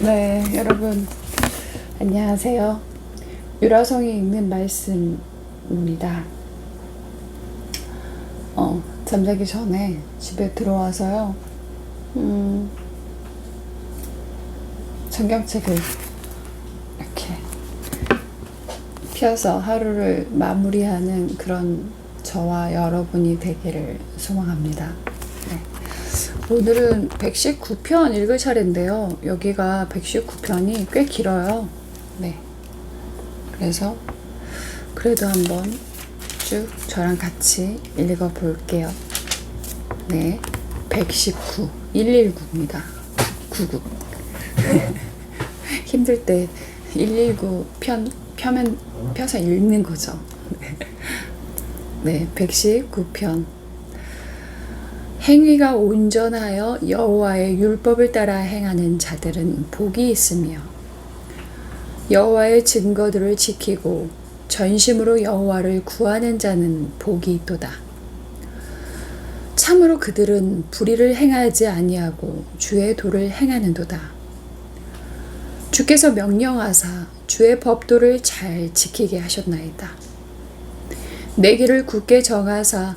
네, 여러분 안녕하세요. 유라성이 읽는 말씀입니다. 어, 잠자기 전에 집에 들어와서요. 음, 성경책을 이렇게 펴서 하루를 마무리하는 그런 저와 여러분이 되기를 소망합니다. 네. 오늘은 119편 읽을 차례인데요. 여기가 119편이 꽤 길어요. 네. 그래서 그래도 한번 쭉 저랑 같이 읽어 볼게요. 네. 119, 119입니다. 99. 힘들 때 119 편, 펴면, 펴서 읽는 거죠. 네. 119편. 행위가 온전하여 여호와의 율법을 따라 행하는 자들은 복이 있으며 여호와의 증거들을 지키고 전심으로 여호와를 구하는 자는 복이 있도다. 참으로 그들은 불의를 행하지 아니하고 주의 도를 행하는도다. 주께서 명령하사 주의 법도를 잘 지키게 하셨나이다. 내 길을 굳게 정하사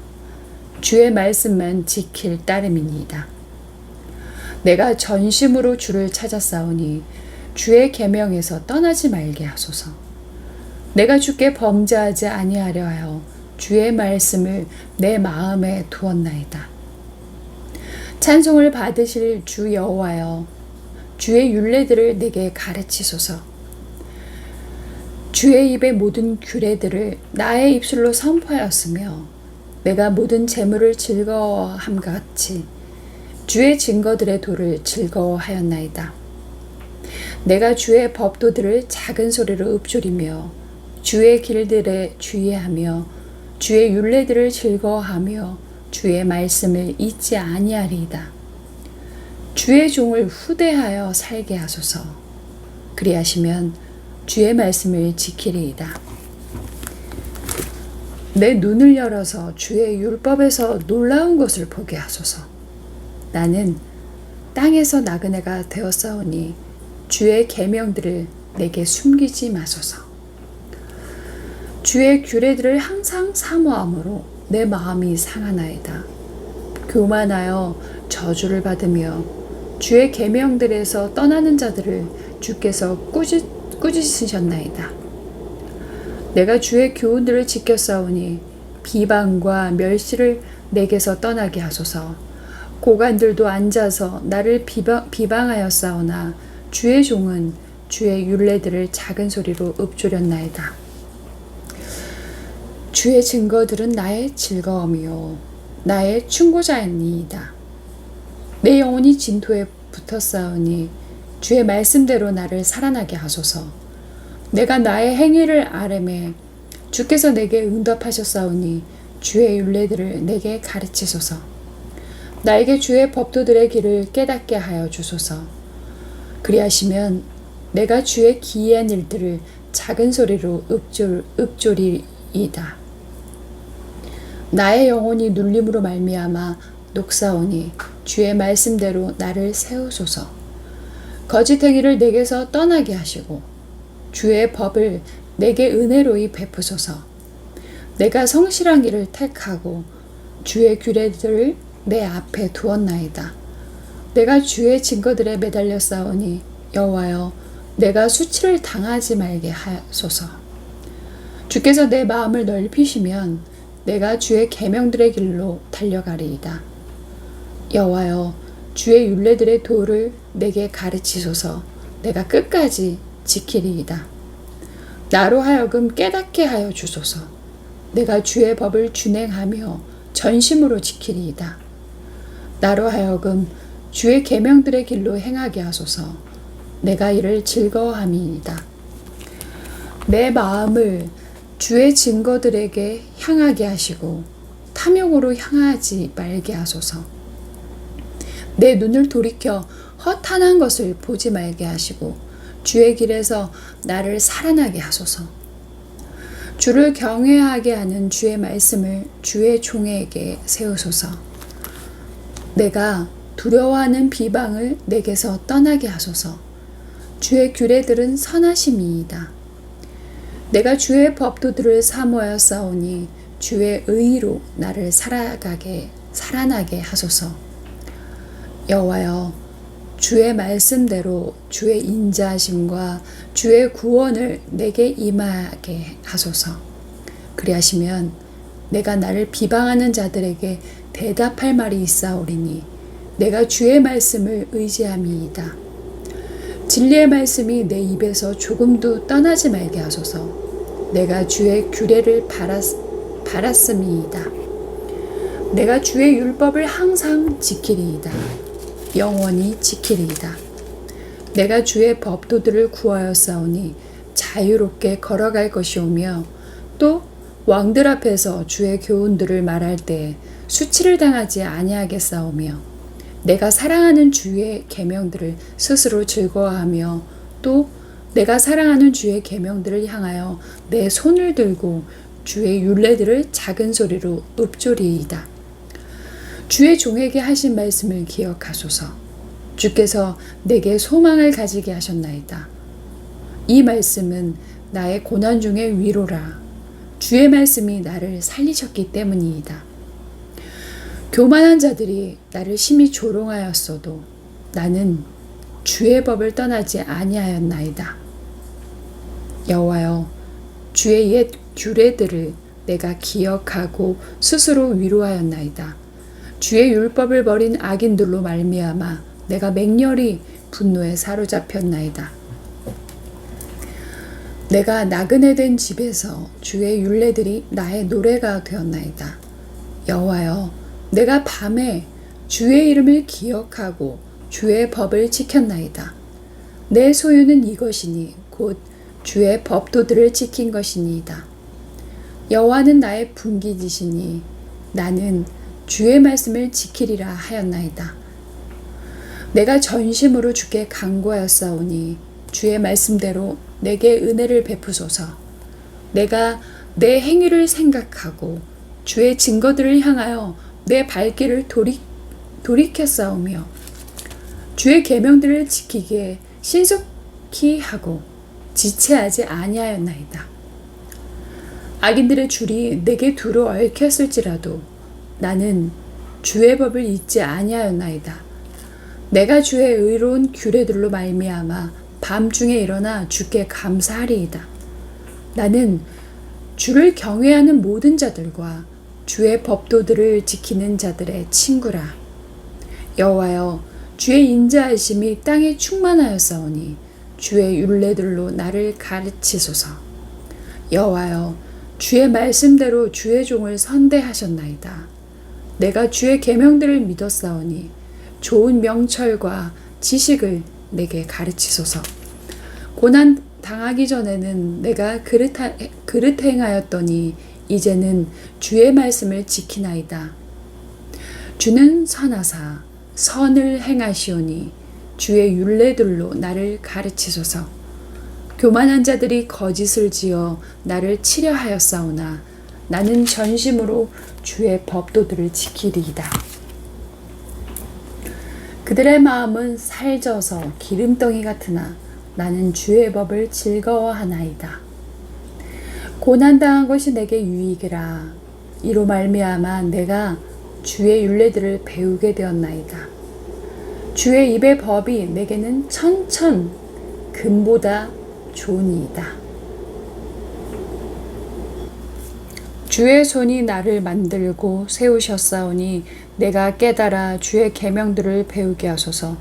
주의 말씀만 지킬 따름이니이다. 내가 전심으로 주를 찾았사오니 주의 계명에서 떠나지 말게 하소서. 내가 주께 범죄하지 아니하려 하여 주의 말씀을 내 마음에 두었나이다. 찬송을 받으실 주 여호와여 주의 율례들을 내게 가르치소서. 주의 입의 모든 규례들을 나의 입술로 선포하였으며 내가 모든 재물을 즐거워함과 같이 주의 증거들의 도를 즐거워하였나이다. 내가 주의 법도들을 작은 소리로 읊조리며 주의 길들에 주의하며 주의 율례들을 즐거워하며 주의 말씀을 잊지 아니하리이다. 주의 종을 후대하여 살게 하소서. 그리하시면 주의 말씀을 지키리이다. 내 눈을 열어서 주의 율법에서 놀라운 것을 보게 하소서. 나는 땅에서 나그네가 되었사오니 주의 계명들을 내게 숨기지 마소서. 주의 규례들을 항상 사모함으로 내 마음이 상하나이다. 교만하여 저주를 받으며 주의 계명들에서 떠나는 자들을 주께서 꾸짖, 꾸짖으셨나이다. 내가 주의 교훈들을 지켰사오니 비방과 멸시를 내게서 떠나게 하소서. 고관들도 앉아서 나를 비방, 비방하였사오나 주의 종은 주의 율례들을 작은 소리로 읊조렸나이다. 주의 증거들은 나의 즐거움이요 나의 충고자이니이다. 내 영혼이 진토에 붙었사오니 주의 말씀대로 나를 살아나게 하소서. 내가 나의 행위를 아뢰매 주께서 내게 응답하셨사오니 주의 율례들을 내게 가르치소서. 나에게 주의 법도들의 길을 깨닫게 하여 주소서. 그리하시면 내가 주의 기이한 일들을 작은 소리로 읊졸, 읊조리이다. 나의 영혼이 눌림으로 말미암아 녹사오니 주의 말씀대로 나를 세우소서. 거짓 행위를 내게서 떠나게 하시고 주의 법을 내게 은혜로이 베푸소서. 내가 성실한 길을 택하고 주의 규례들을 내 앞에 두었나이다. 내가 주의 증거들에 매달려 싸우니 여호와여 내가 수치를 당하지 말게 하소서. 주께서 내 마음을 넓히시면 내가 주의 계명들의 길로 달려가리이다. 여호와여 주의 율례들의 도를 내게 가르치소서. 내가 끝까지 지키리이다. 나로 하여금 깨닫게 하여 주소서. 내가 주의 법을 준행하며 전심으로 지키리이다. 나로 하여금 주의 계명들의 길로 행하게 하소서. 내가 이를 즐거워함이니이다. 내 마음을 주의 증거들에게 향하게 하시고 탐욕으로 향하지 말게 하소서. 내 눈을 돌이켜 허탄한 것을 보지 말게 하시고 주의 길에서 나를 살아나게 하소서. 주를 경외하게 하는 주의 말씀을 주의 종에게 세우소서. 내가 두려워하는 비방을 내게서 떠나게 하소서. 주의 규례들은 선하심이이다. 내가 주의 법도들을 사모하여 싸우니 주의 의로 나를 살아가게 살아나게 하소서. 여호와여 주의 말씀대로 주의 인자하심과 주의 구원을 내게 임하게 하소서. 그리하시면 내가 나를 비방하는 자들에게 대답할 말이 있사오리니 내가 주의 말씀을 의지함이이다. 진리의 말씀이 내 입에서 조금도 떠나지 말게 하소서. 내가 주의 규례를 바랐, 바랐음이이다. 내가 주의 율법을 항상 지키리이다. 영원히 지키리이다. 내가 주의 법도들을 구하여 싸우니 자유롭게 걸어갈 것이오며 또 왕들 앞에서 주의 교훈들을 말할 때 수치를 당하지 아니하게 싸우며 내가 사랑하는 주의 계명들을 스스로 즐거워하며 또 내가 사랑하는 주의 계명들을 향하여 내 손을 들고 주의 율례들을 작은 소리로 읊조리이다. 주의 종에게 하신 말씀을 기억하소서. 주께서 내게 소망을 가지게 하셨나이다. 이 말씀은 나의 고난 중의 위로라. 주의 말씀이 나를 살리셨기 때문이다. 교만한 자들이 나를 심히 조롱하였어도 나는 주의 법을 떠나지 아니하였나이다. 여호와여 주의 옛 규례들을 내가 기억하고 스스로 위로하였나이다. 주의 율법을 버린 악인들로 말미암아 내가 맹렬히 분노에 사로잡혔나이다. 내가 나그네 된 집에서 주의 율례들이 나의 노래가 되었나이다. 여호와여 내가 밤에 주의 이름을 기억하고 주의 법을 지켰나이다. 내 소유는 이것이니 곧 주의 법도들을 지킨 것이니이다. 여호와는 나의 분기지시니 나는 주의 말씀을 지키리라 하였나이다. 내가 전심으로 주께 간구하였사오니 주의 말씀대로 내게 은혜를 베푸소서. 내가 내 행위를 생각하고 주의 증거들을 향하여 내 발길을 돌이, 돌이켰사오며 주의 계명들을 지키기에 신속히 하고 지체하지 아니하였나이다. 악인들의 줄이 내게 두루 얽혔을지라도 나는 주의 법을 잊지 아니하였나이다. 내가 주의 의로운 규례들로 말미암아 밤중에 일어나 주께 감사하리이다. 나는 주를 경외하는 모든 자들과 주의 법도들을 지키는 자들의 친구라. 여호와여, 주의 인자하심이 땅에 충만하였사오니 주의 율례들로 나를 가르치소서. 여호와여, 주의 말씀대로 주의 종을 선대하셨나이다. 내가 주의 계명들을 믿었사오니 좋은 명철과 지식을 내게 가르치소서. 고난 당하기 전에는 내가 그릇, 그릇 행하였더니 이제는 주의 말씀을 지키나이다. 주는 선하사 선을 행하시오니 주의 율례들로 나를 가르치소서. 교만한 자들이 거짓을 지어 나를 치려 하였사오나 나는 전심으로 주의 법도들을 지키리이다. 그들의 마음은 살져서 기름덩이 같으나 나는 주의 법을 즐거워하나이다. 고난당한 것이 내게 유익이라 이로 말미암아 내가 주의 율례들을 배우게 되었나이다. 주의 입의 법이 내게는 천천 금보다 좋으니이다. 주의 손이 나를 만들고 세우셨사오니 내가 깨달아 주의 계명들을 배우게 하소서.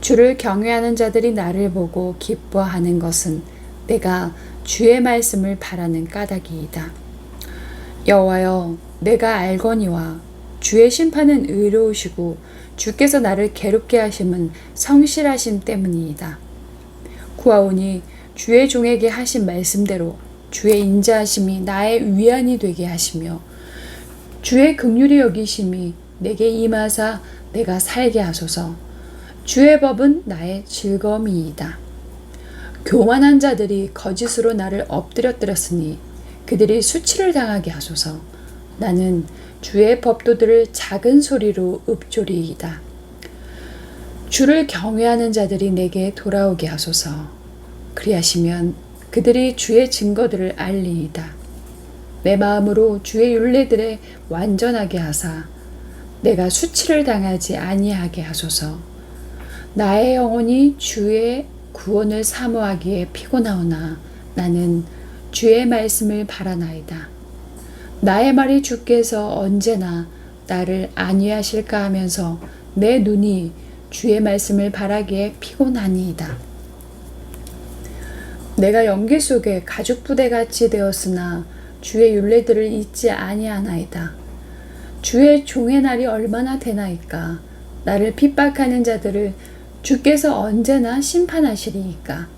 주를 경외하는 자들이 나를 보고 기뻐하는 것은 내가 주의 말씀을 바라는 까닭이이다. 여호와여, 내가 알거니와 주의 심판은 의로우시고 주께서 나를 괴롭게 하심은 성실하심 때문이다. 구하오니 주의 종에게 하신 말씀대로 주의 인자하심이 나의 위안이 되게 하시며 주의 극률이 여기심이 내게 임하사 내가 살게 하소서 주의 법은 나의 즐거움이이다. 교만한 자들이 거짓으로 나를 엎드려뜨렸으니 그들이 수치를 당하게 하소서 나는 주의 법도들을 작은 소리로 읊조리이다. 주를 경외하는 자들이 내게 돌아오게 하소서. 그리하시면 그들이 주의 증거들을 알리이다. 내 마음으로 주의 윤례들에 완전하게 하사 내가 수치를 당하지 아니하게 하소서. 나의 영혼이 주의 구원을 사모하기에 피곤하오나 나는 주의 말씀을 바라나이다. 나의 말이 주께서 언제나 나를 안위하실까 하면서 내 눈이 주의 말씀을 바라기에 피곤하니이다. 내가 연기 속에 가죽 부대 같이 되었으나 주의 윤례들을 잊지 아니하나이다. 주의 종의 날이 얼마나 되나이까? 나를 핍박하는 자들을 주께서 언제나 심판하시리이까?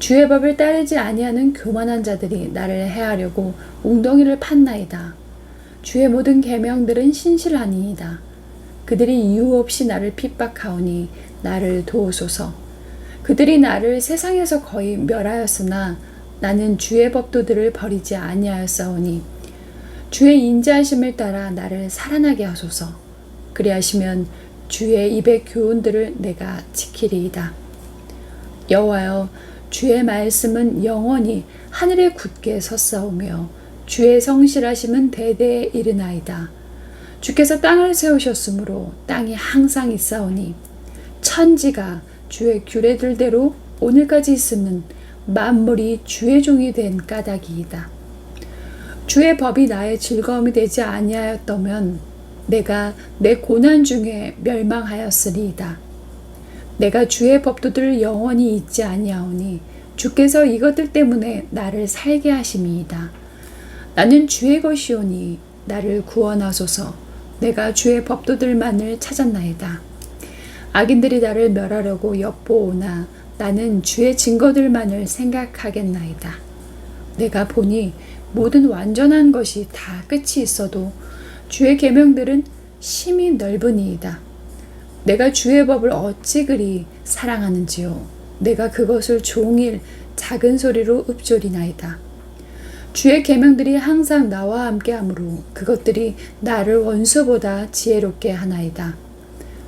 주의 법을 따르지 아니하는 교만한 자들이 나를 해하려고 웅덩이를 팠나이다. 주의 모든 계명들은 신실하니이다. 그들이 이유 없이 나를 핍박하오니 나를 도우소서. 그들이 나를 세상에서 거의 멸하였으나 나는 주의 법도들을 버리지 아니하였사오니 주의 인자하심을 따라 나를 살아나게 하소서. 그리하시면 주의 입의 교훈들을 내가 지키리이다. 여호와여 주의 말씀은 영원히 하늘에 굳게 섰사오며 주의 성실하심은 대대에 이르나이다. 주께서 땅을 세우셨으므로 땅이 항상 있사오니 천지가 주의 규례들대로 오늘까지 있음은 만물이 주의 종이 된 까닭이이다. 주의 법이 나의 즐거움이 되지 아니하였다면 내가 내 고난 중에 멸망하였으리이다. 내가 주의 법도들을 영원히 잊지 아니하오니 주께서 이것들 때문에 나를 살게 하심이이다. 나는 주의 것이오니 나를 구원하소서. 내가 주의 법도들만을 찾았나이다. 악인들이 나를 멸하려고 엿보오나 나는 주의 증거들만을 생각하겠나이다. 내가 보니 모든 완전한 것이 다 끝이 있어도 주의 계명들은 심히 넓으니이다. 내가 주의 법을 어찌 그리 사랑하는지요. 내가 그것을 종일 작은 소리로 읊조리나이다. 주의 계명들이 항상 나와 함께하므로 그것들이 나를 원수보다 지혜롭게 하나이다.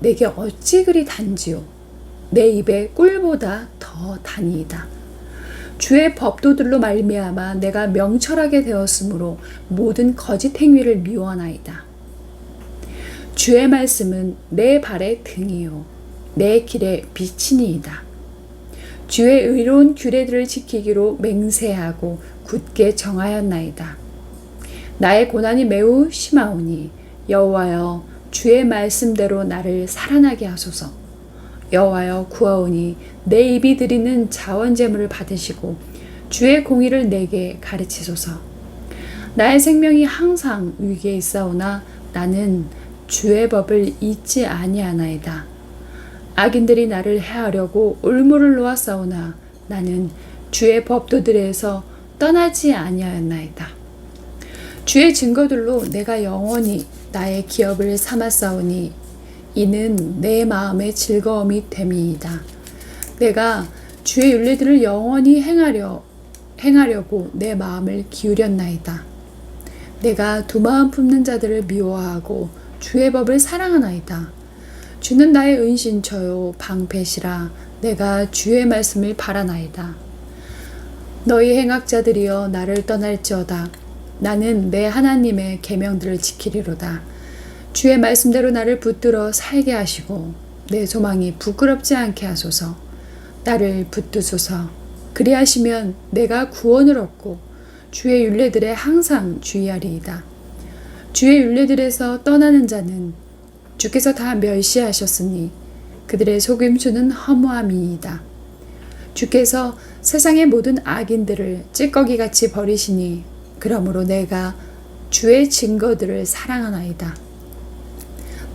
내게 어찌 그리 단지요 내 입에 꿀보다 더 다니이다. 주의 법도들로 말미암아 내가 명철하게 되었으므로 모든 거짓 행위를 미워하나이다. 주의 말씀은 내 발의 등이요 내 길의 빛이니이다. 주의 의로운 규례들을 지키기로 맹세하고 굳게 정하였나이다. 나의 고난이 매우 심하오니 여호와여 주의 말씀대로 나를 살아나게 하소서. 여호와여 구하오니 내 입이 드리는 자원 제물을 받으시고 주의 공의를 내게 가르치소서. 나의 생명이 항상 위기에 있사오나 나는 주의 법을 잊지 아니하나이다. 악인들이 나를 해하려고 올무를 놓았사오나 나는 주의 법도들에서 떠나지 아니하였나이다. 주의 증거들로 내가 영원히 나의 기업을 삼았사오니 이는 내 마음의 즐거움이 됨이이다. 내가 주의 윤례들을 영원히 행하려 행하려고 내 마음을 기울였나이다. 내가 두 마음 품는 자들을 미워하고 주의 법을 사랑하나이다. 주는 나의 은신처요 방패시라 내가 주의 말씀을 바라나이다. 너희 행악자들이여 나를 떠날지어다. 나는 내 하나님의 계명들을 지키리로다. 주의 말씀대로 나를 붙들어 살게 하시고 내 소망이 부끄럽지 않게 하소서. 나를 붙드소서. 그리하시면 내가 구원을 얻고 주의 윤례들에 항상 주의하리이다. 주의 윤례들에서 떠나는 자는 주께서 다 멸시하셨으니 그들의 속임수는 허무함이이다. 주께서 세상의 모든 악인들을 찌꺼기같이 버리시니 그러므로 내가 주의 증거들을 사랑하나이다.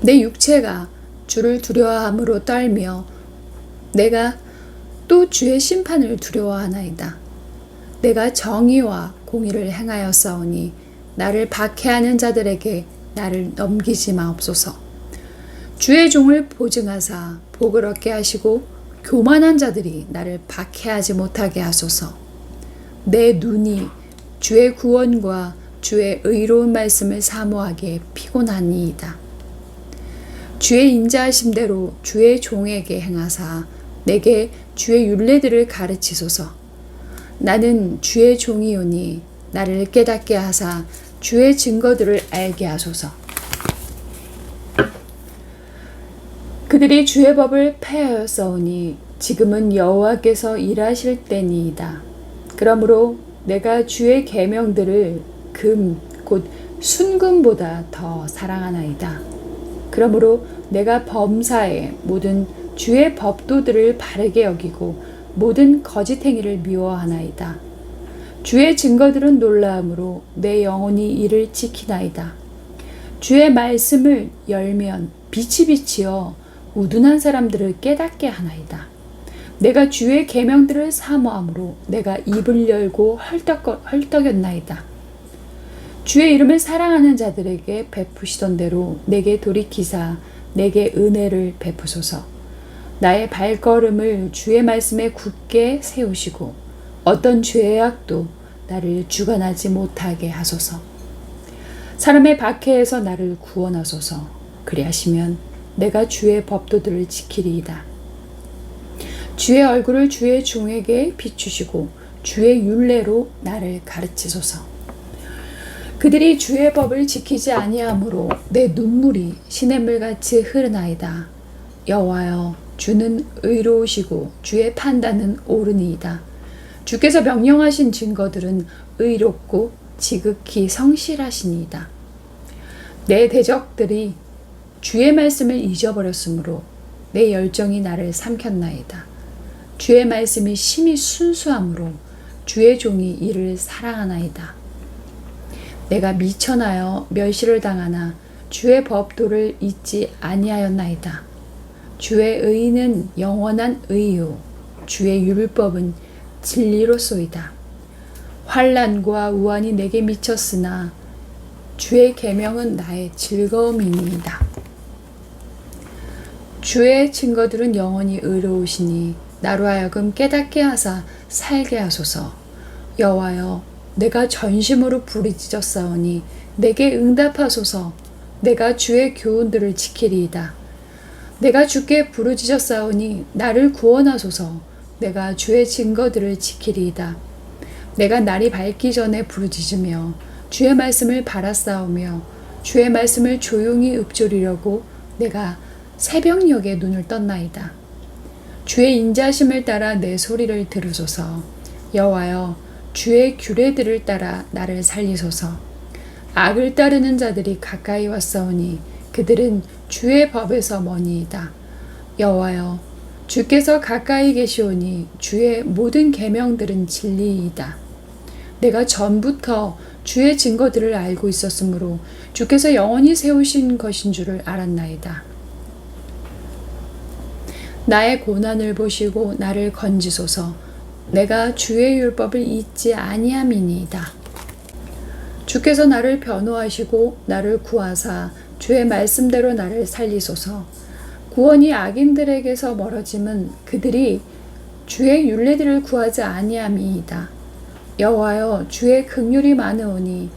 내 육체가 주를 두려워함으로 떨며 내가 또 주의 심판을 두려워하나이다. 내가 정의와 공의를 행하였사오니 나를 박해하는 자들에게 나를 넘기지 마옵소서. 주의 종을 보증하사 복을 얻게 하시고 교만한 자들이 나를 박해하지 못하게 하소서. 내 눈이 주의 구원과 주의 의로운 말씀을 사모하기에 피곤하니이다. 주의 인자하심대로 주의 종에게 행하사 내게 주의 윤례들을 가르치소서. 나는 주의 종이오니 나를 깨닫게 하사 주의 증거들을 알게 하소서. 그들이 주의 법을 폐하였사오니 지금은 여호와께서 일하실 때니이다. 그러므로 내가 주의 계명들을 금 곧 순금보다 더 사랑하나이다. 그러므로 내가 범사에 모든 주의 법도들을 바르게 여기고 모든 거짓 행위를 미워하나이다. 주의 증거들은 놀라움으로 내 영혼이 이를 지키나이다. 주의 말씀을 열면 빛이 비치어 우둔한 사람들을 깨닫게 하나이다. 내가 주의 계명들을 사모함으로 내가 입을 열고 헐떡, 헐떡였나이다. 주의 이름을 사랑하는 자들에게 베푸시던 대로 내게 돌이키사 내게 은혜를 베푸소서. 나의 발걸음을 주의 말씀에 굳게 세우시고 어떤 죄악도 나를 주관하지 못하게 하소서. 사람의 박해에서 나를 구원하소서. 그리하시면 내가 주의 법도들을 지키리이다. 주의 얼굴을 주의 종에게 비추시고 주의 윤례로 나를 가르치소서. 그들이 주의 법을 지키지 아니하므로 내 눈물이 시냇물 같이 흐르나이다. 여호와여 주는 의로우시고 주의 판단은 옳으니이다. 주께서 명령하신 증거들은 의롭고 지극히 성실하시니이다. 내 대적들이 주의 말씀을 잊어버렸으므로 내 열정이 나를 삼켰나이다. 주의 말씀이 심히 순수함으로 주의 종이 이를 사랑하나이다. 내가 미천하여 멸시를 당하나 주의 법도를 잊지 아니하였나이다. 주의 의는 영원한 의요 주의 율법은 진리로소이다. 환란과 우환이 내게 미쳤으나 주의 계명은 나의 즐거움이니이다. 주의 증거들은 영원히 의로우시니 나로 하여금 깨닫게 하사 살게 하소서. 여호와여, 내가 전심으로 부르짖었사오니 내게 응답하소서. 내가 주의 교훈들을 지키리이다. 내가 주께 부르짖었사오니 나를 구원하소서. 내가 주의 증거들을 지키리이다. 내가 날이 밝기 전에 부르짖으며 주의 말씀을 바라싸우며 주의 말씀을 조용히 읊조리려고 내가 새벽녘에 눈을 떴나이다. 주의 인자심을 따라 내 소리를 들으소서. 여호와여, 주의 규례들을 따라 나를 살리소서. 악을 따르는 자들이 가까이 왔사오니 그들은 주의 법에서 머니이다. 여호와여, 주께서 가까이 계시오니 주의 모든 계명들은 진리이다. 내가 전부터 주의 증거들을 알고 있었으므로 주께서 영원히 세우신 것인 줄을 알았나이다. 나의 고난을 보시고 나를 건지소서. 내가 주의 율법을 잊지 아니함이니이다. 주께서 나를 변호하시고 나를 구하사 주의 말씀대로 나를 살리소서. 구원이 악인들에게서 멀어짐은 그들이 주의 윤례들을 구하지 아니함이이다. 여호와여 주의 긍휼이 많으오니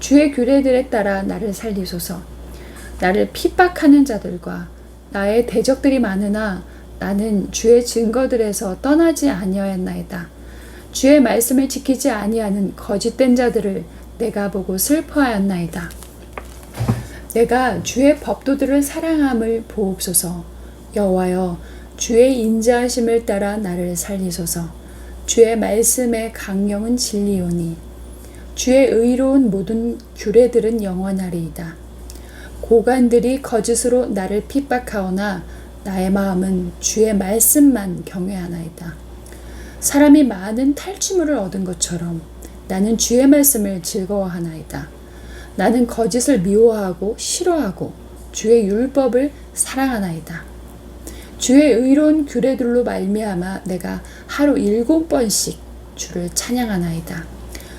주의 규례들에 따라 나를 살리소서. 나를 핍박하는 자들과 나의 대적들이 많으나 나는 주의 증거들에서 떠나지 아니하였나이다. 주의 말씀을 지키지 아니하는 거짓된 자들을 내가 보고 슬퍼하였나이다. 내가 주의 법도들을 사랑함을 보옵소서. 여호와여, 주의 인자하심을 따라 나를 살리소서. 주의 말씀의 강령은 진리오니 주의 의로운 모든 규례들은 영원하리이다. 고관들이 거짓으로 나를 핍박하오나 나의 마음은 주의 말씀만 경외하나이다. 사람이 많은 탈취물을 얻은 것처럼 나는 주의 말씀을 즐거워하나이다. 나는 거짓을 미워하고 싫어하고 주의 율법을 사랑하나이다. 주의 의로운 규례들로 말미암아 내가 하루 일곱 번씩 주를 찬양하나이다.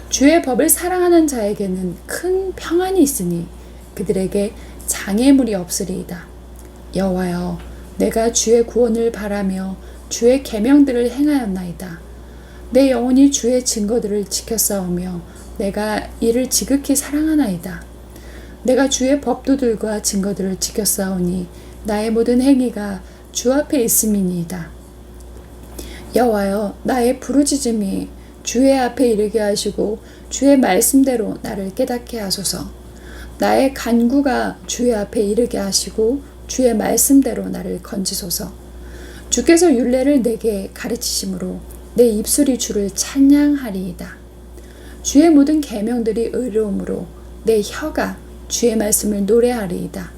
주의 법을 사랑하는 자에게는 큰 평안이 있으니 그들에게 장애물이 없으리이다. 여호와여, 내가 주의 구원을 바라며 주의 계명들을 행하였나이다. 내 영혼이 주의 증거들을 지켰사오며 내가 이를 지극히 사랑하나이다. 내가 주의 법도들과 증거들을 지켰사오니 나의 모든 행위가 주 앞에 있음이니이다. 여호와여, 나의 부르짖음이 주의 앞에 이르게 하시고 주의 말씀대로 나를 깨닫게 하소서. 나의 간구가 주의 앞에 이르게 하시고 주의 말씀대로 나를 건지소서. 주께서 율례를 내게 가르치심으로 내 입술이 주를 찬양하리이다. 주의 모든 계명들이 의로움으로 내 혀가 주의 말씀을 노래하리이다.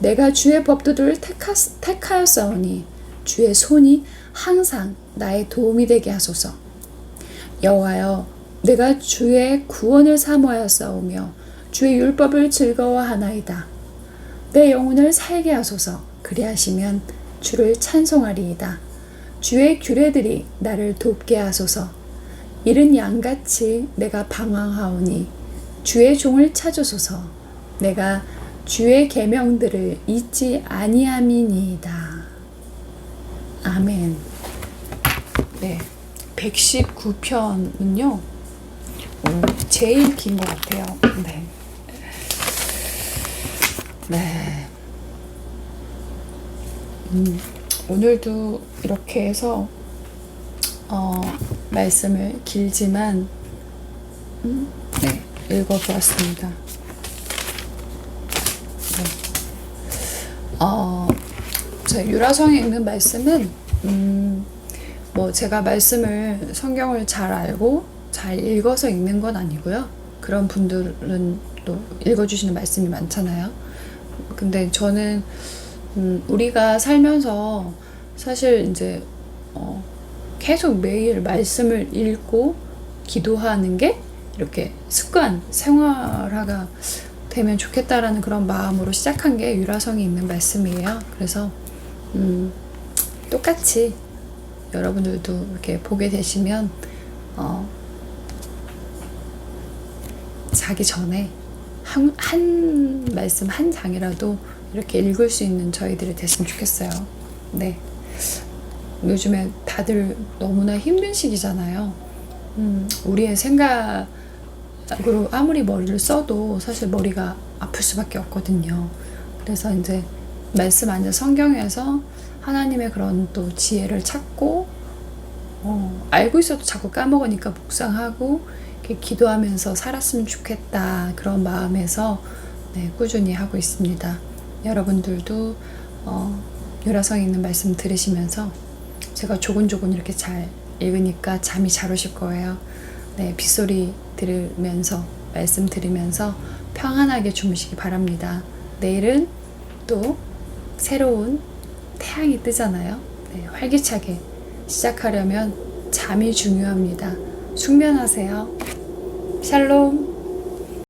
내가 주의 법도들을 택하, 택하였사오니 주의 손이 항상 나의 도움이 되게 하소서. 여호와여, 내가 주의 구원을 사모하였사오며 주의 율법을 즐거워하나이다. 내 영혼을 살게 하소서. 그리하시면 주를 찬송하리이다. 주의 규례들이 나를 돕게 하소서. 이른 양같이 내가 방황하오니 주의 종을 찾으소서. 내가 주의 계명들을 잊지 아니함이니이다. 아멘. 네. 119편은요. 제일 긴 것 같아요. 네. 네. 음, 오늘도 이렇게 해서 어, 말씀을 길지만 음, 네, 읽어보았습니다. 네. 어, 제 유라성에 있는 말씀은 음, 뭐 제가 말씀을 성경을 잘 알고 잘 읽어서 읽는 건 아니고요. 그런 분들은 또 읽어주시는 말씀이 많잖아요. 근데 저는 음, 우리가 살면서 사실 이제 어, 계속 매일 말씀을 읽고 기도하는 게 이렇게 습관, 생활화가 되면 좋겠다라는 그런 마음으로 시작한 게 유라성이 있는 말씀이에요. 그래서 음, 똑같이 여러분들도 이렇게 보게 되시면 어, 자기 전에 한, 한 말씀 한 장이라도 이렇게 읽을 수 있는 저희들이 됐으면 좋겠어요. 네. 요즘에 다들 너무나 힘든 시기잖아요. 음, 우리의 생각으로 아무리 머리를 써도 사실 머리가 아플 수밖에 없거든요. 그래서 이제 말씀 앉아 성경에서 하나님의 그런 또 지혜를 찾고 어, 알고 있어도 자꾸 까먹으니까 묵상하고 이렇게 기도하면서 살았으면 좋겠다 그런 마음에서 네, 꾸준히 하고 있습니다. 여러분들도 어, 유라성 있는 말씀 들으시면서 제가 조곤조곤 이렇게 잘 읽으니까 잠이 잘 오실 거예요. 네, 빗소리 들으면서 말씀 들으면서 평안하게 주무시기 바랍니다. 내일은 또 새로운 태양이 뜨잖아요. 네, 활기차게 시작하려면 잠이 중요합니다. 숙면하세요. 샬롬.